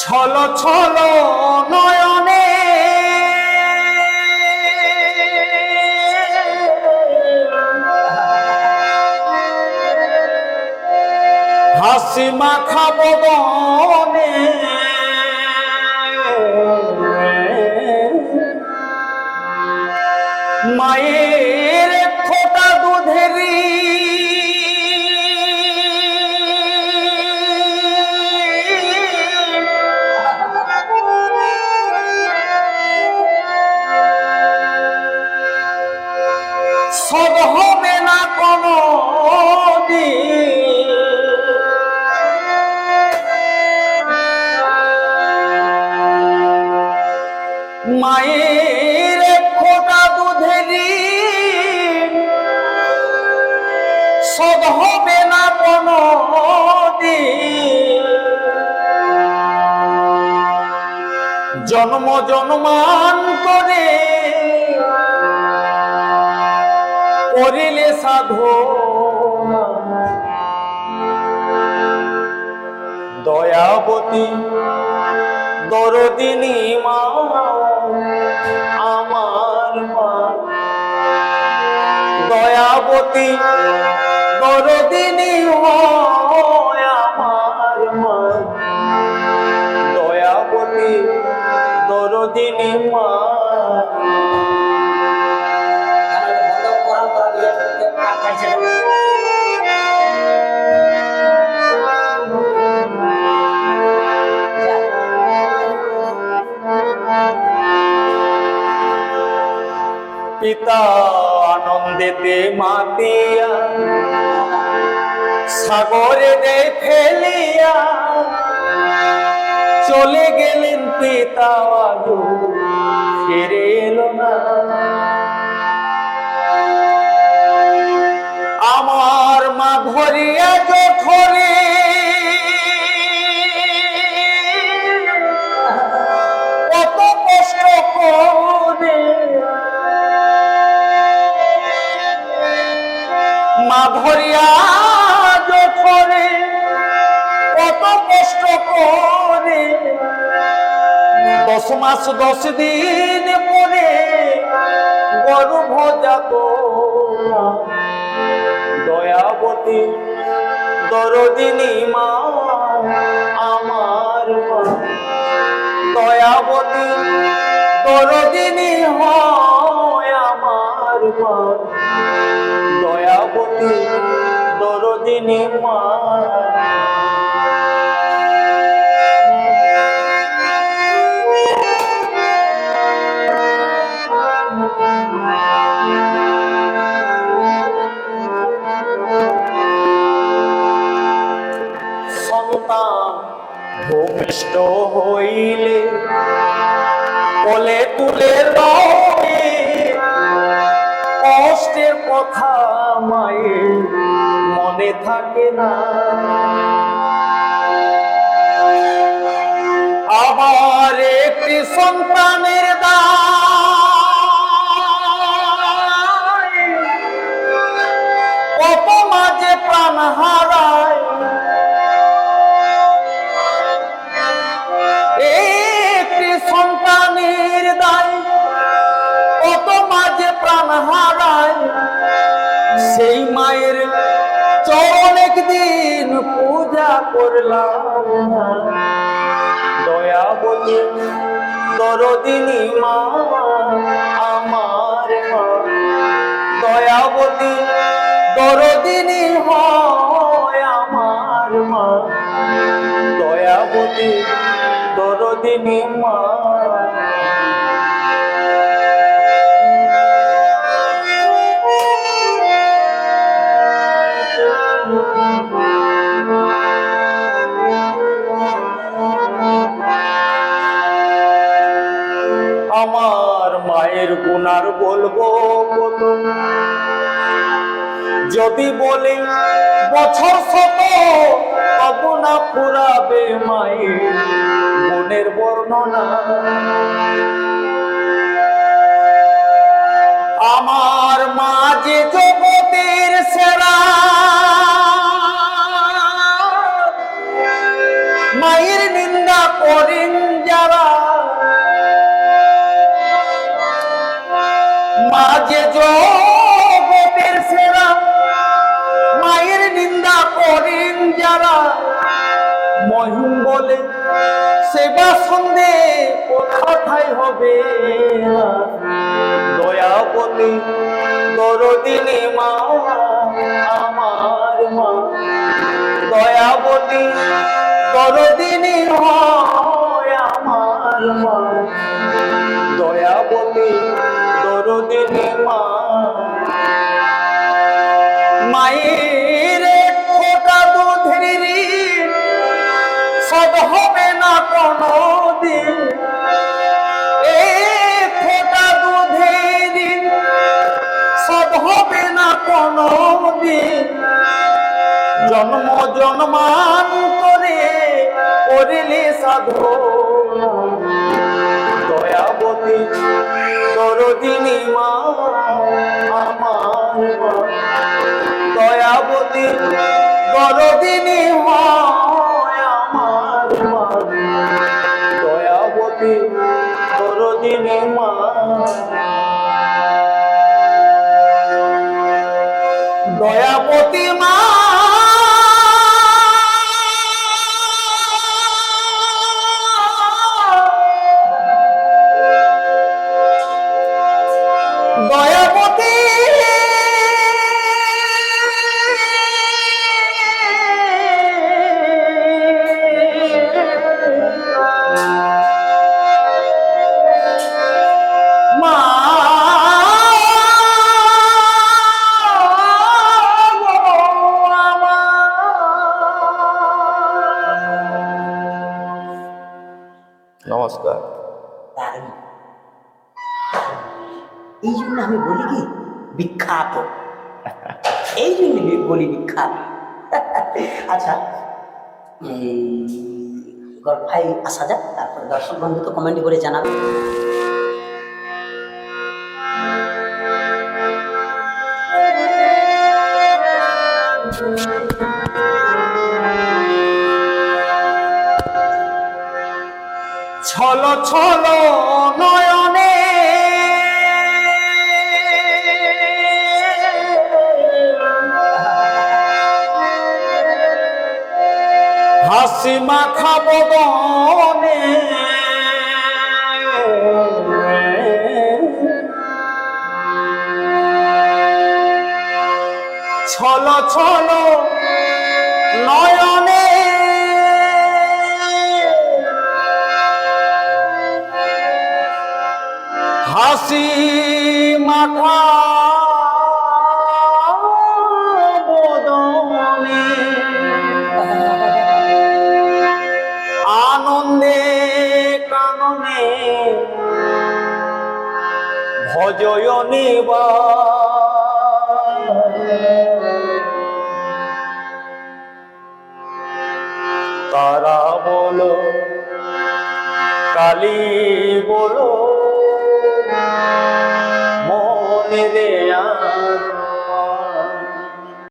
ছল ছল নয়নে। হাসি মাখা সদ হবে না কোনো মায়ের ফোটা দুধেরি সদ হবে না কোনো জন্ম জন্মান সাধু দয়াবতী দরদিনী মা আমার মা। দয়াবতী দরদিনী হয় পিতা আনন্দেতে মাতিয়া সাগরে দে ফেলিয়া চলে গেলেন পিতা ফিরে এলো না। আমার মা কত কষ্ট করে মা ধরিয়া জঠরে কত কষ্ট করে দশ মাস দশ দিন পরে গর্ভ জাত দয়াবতী দরদিনী মা আমার দয়াবতী দরদিনী হয় আমার মা। দয়াবতী দরদিনী মা। ভূমিষ্ঠ হইলে বলে তুলে লয়ে কষ্টের কথা মায়ের মনে থাকে না। আবার একটি সন্তানের দায় একদিন পূজা করলাম। দয়া দয়াবতী দরদিনী মা, আমার দয়াবতী দরদিনী হয় আমার মা। দয়াবতী দরদিনী মা বলব যদি বলি বছর শত না ফুরাবে মায়ের মনের বর্ণনা। আমার মা যে সেবা সন্ধে কোথায় হবে না? দয়াবতী দরদিনী মা আমার মা দয়াবতী দরদিনে হয় দিন। এক ফোঁটা দুধের সদ হবে না কোনো দিন। জন্ম জন্মান্তরে করিলে সাধু দয়াবতী দরদিনী মা, আমার দয়াবতী দরদিনী মা। দারুণ। এই জন্য আমি বলি কি, বিখ্যাত। এই জন্য বলি বিখ্যাত। আচ্ছা গল্পায় আসা যাক, তারপরে দর্শক বন্ধু তো কমেন্ট করে জানাবে। ছল ছল নয়নে। হাসি মাখা বদনে ছল ছল নয়নে। আনন্দে কাননে ভজয়নে বা তারা বলো কালী বলো মনে রে